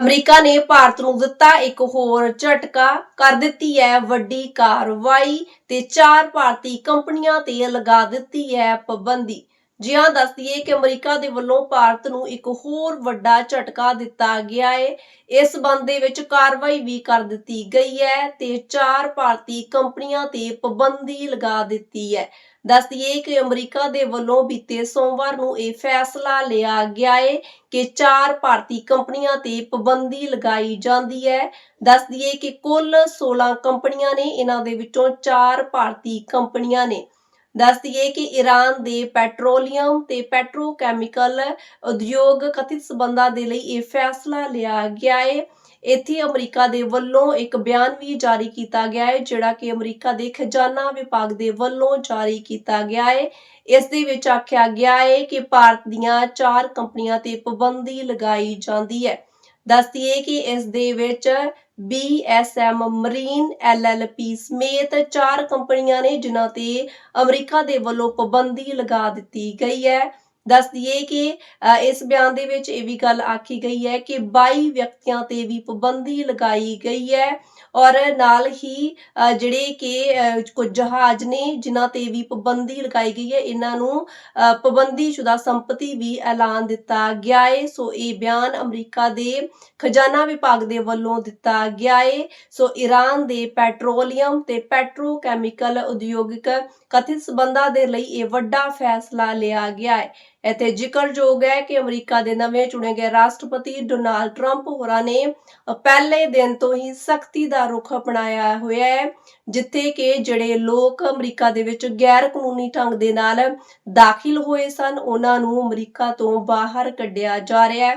America ਨੇ ਭਾਰਤ ਨੂੰ ਦਿੱਤਾ ਇੱਕ ਹੋਰ ਝਟਕਾ, ਕਰ ਦਿੱਤੀ ਹੈ ਵੱਡੀ ਕਾਰਵਾਈ ਤੇ ਚਾਰ ਭਾਰਤੀ ਕੰਪਨੀਆਂ ਤੇ ਲਗਾ ਦਿੱਤੀ ਹੈ ਪਾਬੰਦੀ। ਜੀ ਹਾਂ ਦੱਸ ਦਈਏ ਕਿ ਅਮਰੀਕਾ ਦੇ ਵੱਲੋਂ ਭਾਰਤ ਨੂੰ ਇੱਕ ਹੋਰ ਵੱਡਾ ਝਟਕਾ ਦਿੱਤਾ ਗਿਆ ਹੈ ਇਸ ਸੰਬੰਧ ਦੇ ਵਿੱਚ ਕਾਰਵਾਈ ਵੀ ਕਰ ਦਿੱਤੀ ਗਈ ਹੈ ਤੇ ਚਾਰ ਭਾਰਤੀ ਕੰਪਨੀਆਂ ਤੇ ਪਾਬੰਦੀ ਲਗਾ ਦਿੱਤੀ ਹੈ। ਦੱਸ ਦਈਏ ਕਿ ਅਮਰੀਕਾ ਦੇ ਵੱਲੋਂ ਬੀਤੇ ਸੋਮਵਾਰ ਨੂੰ ਇਹ ਫੈਸਲਾ ਲਿਆ ਗਿਆ ਹੈ ਕਿ ਚਾਰ ਭਾਰਤੀ ਕੰਪਨੀਆਂ ਤੇ ਪਾਬੰਦੀ ਲਗਾਈ ਜਾਂਦੀ ਹੈ। ਦੱਸ ਦਈਏ ਕਿ ਕੁੱਲ 16 ਕੰਪਨੀਆਂ ਨੇ, ਇਹਨਾਂ ਦੇ ਵਿੱਚੋਂ ਚਾਰ ਭਾਰਤੀ ਕੰਪਨੀਆਂ ਨੇ। ਦੱਸ ਦਈਏ ਕਿ ਈਰਾਨ ਦੇ ਪੈਟਰੋਲੀਅਮ ਤੇ ਪੈਟਰੋਕੈਮੀਕਲ ਉਦਯੋਗ ਕਥਿਤ ਸਬੰਧਾਂ ਦੇ ਲਈ ਇਹ ਫੈਸਲਾ ਲਿਆ ਗਿਆ ਹੈ ਇੱਥੇ ਅਮਰੀਕਾ ਦੇ ਵੱਲੋਂ ਇੱਕ ਬਿਆਨ ਵੀ ਜਾਰੀ ਕੀਤਾ ਗਿਆ ਹੈ ਜਿਹੜਾ ਕਿ ਅਮਰੀਕਾ ਦੇ ਖਜ਼ਾਨਾ ਵਿਭਾਗ ਦੇ ਵੱਲੋਂ ਜਾਰੀ ਕੀਤਾ ਗਿਆ ਹੈ ਇਸ ਦੇ ਵਿੱਚ ਆਖਿਆ ਗਿਆ ਹੈ ਕਿ ਭਾਰਤ ਦੀਆਂ ਚਾਰ ਕੰਪਨੀਆਂ ਤੇ ਪਾਬੰਦੀ ਲਗਾਈ ਜਾਂਦੀ ਹੈ ਦੱਸਦੀਏ ਕਿ ਇਸ ਦੇ ਵਿੱਚ BSM ਮਰੀਨ LLP ਸਮੇਤ ਚਾਰ ਕੰਪਨੀਆਂ ਨੇ ਜਿਨ੍ਹਾਂ ਤੇ ਅਮਰੀਕਾ ਦੇ ਵੱਲੋਂ ਪਾਬੰਦੀ ਲਗਾ ਦਿੱਤੀ ਗਈ ਹੈ। ਦੱਸ ਦਈਏ ਕਿ ਇਸ ਬਿਆਨ ਦੇ ਵਿੱਚ ਇਹ ਵੀ ਗੱਲ ਆਖੀ ਗਈ ਹੈ ਕਿ 22 ਵਿਅਕਤੀਆਂ ਤੇ ਵੀ ਪਾਬੰਦੀ ਲਗਾਈ ਗਈ ਹੈ ਔਰ ਨਾਲ ਹੀ ਜਿਹੜੇ ਕਿ ਕੁਝ ਜਹਾਜ਼ ਨੇ ਜਿਨ੍ਹਾਂ ਤੇ ਵੀ ਪਾਬੰਦੀ ਲਗਾਈ ਗਈ ਹੈ ਇਹਨਾਂ ਨੂੰ ਅ, ਪਾਬੰਦੀਸ਼ੁਦਾ ਸੰਪਤੀ ਵੀ ਐਲਾਨ ਦਿੱਤਾ ਗਿਆ ਹੈ ਸੋ ਇਹ ਬਿਆਨ ਅਮਰੀਕਾ ਦੇ ਖਜ਼ਾਨਾ ਵਿਭਾਗ ਦੇ ਵੱਲੋਂ ਦਿੱਤਾ ਗਿਆ ਹੈ ਸੋ ਈਰਾਨ ਦੇ ਪੈਟਰੋਲੀਅਮ ਤੇ ਪੈਟਰੋਕੈਮੀਕਲ ਉਦਯੋਗਿਕ ਕਥਿਤ ਸਬੰਧਾਂ ਦੇ ਲਈ ਇਹ ਵੱਡਾ ਫੈਸਲਾ ਲਿਆ ਗਿਆ ਹੈ ਇੱਥੇ ਜ਼ਿਕਰਯੋਗ ਹੈ ਕਿ ਅਮਰੀਕਾ ਦੇ ਨਵੇਂ ਚੁਣੇ ਗਏ ਰਾਸ਼ਟਰਪਤੀ ਡੋਨਾਲਡ ਟਰੰਪ ਹੋਰਾਂ ਨੇ ਪਹਿਲੇ ਦਿਨ ਤੋਂ ਹੀ ਸਖਤੀ ਦਾ ਰੁਖ ਅਪਣਾਇਆ ਹੋਇਆ ਹੈ, ਜਿੱਥੇ ਕਿ ਜਿਹੜੇ ਲੋਕ ਅਮਰੀਕਾ ਦੇ ਵਿੱਚ ਗੈਰ ਕਾਨੂੰਨੀ ਢੰਗ ਦੇ ਨਾਲ ਦਾਖਲ ਹੋਏ ਸਨ, ਉਹਨਾਂ ਨੂੰ ਅਮਰੀਕਾ ਤੋਂ ਬਾਹਰ ਕੱਢਿਆ ਜਾ ਰਿਹਾ ਹੈ,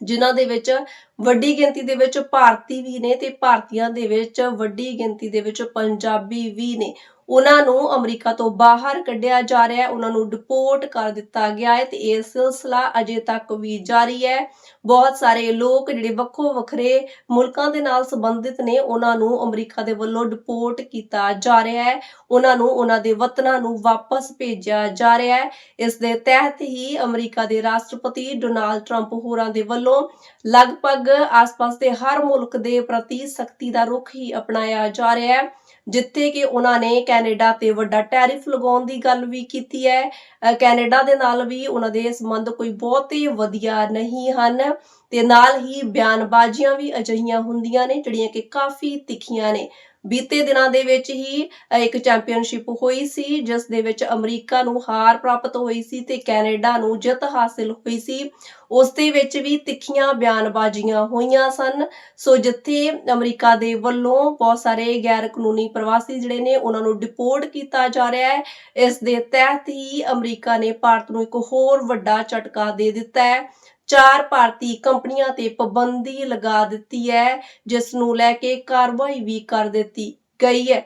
ਜਿਨ੍ਹਾਂ ਦੇ ਵਿੱਚ ਵੱਡੀ ਗਿਣਤੀ ਦੇ ਵਿੱਚ ਭਾਰਤੀ ਵੀ ਨੇ ਤੇ ਭਾਰਤੀਆਂ ਦੇ ਵਿੱਚ ਵੱਡੀ ਗਿਣਤੀ ਦੇ ਵਿੱਚ ਪੰਜਾਬੀ ਵੀ ਨੇ। ਉਹਨਾਂ ਨੂੰ ਅਮਰੀਕਾ ਤੋਂ ਬਾਹਰ ਕੱਢਿਆ ਜਾ ਰਿਹਾ ਹੈ। ਉਹਨਾਂ ਨੂੰ ਡਿਪੋਰਟ ਕਰ ਦਿੱਤਾ ਗਿਆ ਹੈ ਤੇ ਇਹ ਸਿਲਸਿਲਾ ਅਜੇ ਤੱਕ ਵੀ ਜਾਰੀ ਹੈ। ਬਹੁਤ ਸਾਰੇ ਲੋਕ ਜਿਹੜੇ ਵੱਖੋ ਵੱਖਰੇ ਮੁਲਕਾਂ ਦੇ ਨਾਲ ਸੰਬੰਧਿਤ ਨੇ, ਉਹਨਾਂ ਨੂੰ ਅਮਰੀਕਾ ਦੇ ਵੱਲੋਂ ਡਿਪੋਰਟ ਕੀਤਾ ਜਾ ਰਿਹਾ ਹੈ। ਉਹਨਾਂ ਨੂੰ ਉਹਨਾਂ ਦੇ ਵਤਨਾਂ ਨੂੰ ਵਾਪਸ ਭੇਜਿਆ ਜਾ ਰਿਹਾ ਹੈ। ਇਸ ਦੇ ਤਹਿਤ ਹੀ ਅਮਰੀਕਾ ਦੇ ਰਾਸ਼ਟਰਪਤੀ ਡੋਨਾਲਡ ਟਰੰਪ ਹੋਰਾਂ ਦੇ ਵੱਲੋਂ ਲਗਭਗ ਆਸ-ਪਾਸ ਦੇ ਹਰ ਮੁਲਕ ਦੇ ਪ੍ਰਤੀ ਸਖਤੀ ਦਾ ਰੁਖ ਹੀ ਅਪਣਾਇਆ ਜਾ ਰਿਹਾ ਹੈ ਜਿੱਥੇ ਕਿ ਉਹਨਾਂ ਨੇ ਕੈਨੇਡਾ ਤੇ ਵੱਡਾ ਟੈਰਿਫ ਲਗਾਉਣ ਦੀ ਗੱਲ ਵੀ ਕੀਤੀ ਹੈ। ਅ, ਕੈਨੇਡਾ ਦੇ ਨਾਲ ਵੀ ਉਹਨਾਂ ਦੇ ਸੰਬੰਧ ਕੋਈ ਬਹੁਤੇ ਵਧੀਆ ਨਹੀਂ ਹਨ ਤੇ ਨਾਲ ਹੀ ਬਿਆਨਬਾਜ਼ੀਆਂ ਵੀ ਅਜਿਹੀਆਂ ਹੁੰਦੀਆਂ ਨੇ ਜਿਹੜੀਆਂ ਕਿ ਕਾਫੀ ਤਿੱਖੀਆਂ ਨੇ। ਬੀਤੇ ਦਿਨਾਂ ਦੇ ਵਿੱਚ ਹੀ ਇੱਕ ਚੈਂਪੀਅਨਸ਼ਿਪ ਹੋਈ ਸੀ, ਜਿਸ ਦੇ ਵਿੱਚ ਅਮਰੀਕਾ ਨੂੰ ਹਾਰ ਪ੍ਰਾਪਤ ਹੋਈ ਸੀ ਤੇ ਕੈਨੇਡਾ ਨੂੰ ਜਿੱਤ ਹਾਸਿਲ ਹੋਈ ਸੀ। ਉਸ ਦੇ ਵਿੱਚ ਵੀ ਤਿੱਖੀਆਂ ਬਿਆਨਬਾਜ਼ੀਆਂ ਹੋਈਆਂ ਸਨ। ਸੋ ਜਿੱਥੇ ਅਮਰੀਕਾ ਦੇ ਵੱਲੋਂ ਬਹੁਤ ਸਾਰੇ ਗੈਰ ਕਾਨੂੰਨੀ ਪ੍ਰਵਾਸੀ ਜਿਹੜੇ ਨੇ, ਉਹਨਾਂ ਨੂੰ ਡਿਪੋਰਟ ਕੀਤਾ ਜਾ ਰਿਹਾ ਹੈ। ਇਸ ਦੇ ਤਹਿਤ ਹੀ ਅਮਰੀਕਾ ਨੇ ਭਾਰਤ ਨੂੰ ਇੱਕ ਹੋਰ ਵੱਡਾ ਝਟਕਾ ਦੇ ਦਿੱਤਾ ਹੈ। ਚਾਰ ਭਾਰਤੀ ਕੰਪਨੀਆਂ ਤੇ ਪਾਬੰਦੀ ਲਗਾ ਦਿੱਤੀ ਹੈ ਜਿਸ ਨੂੰ ਲੈ ਕੇ ਕਾਰਵਾਈ ਵੀ ਕਰ ਦਿੱਤੀ ਗਈ ਹੈ।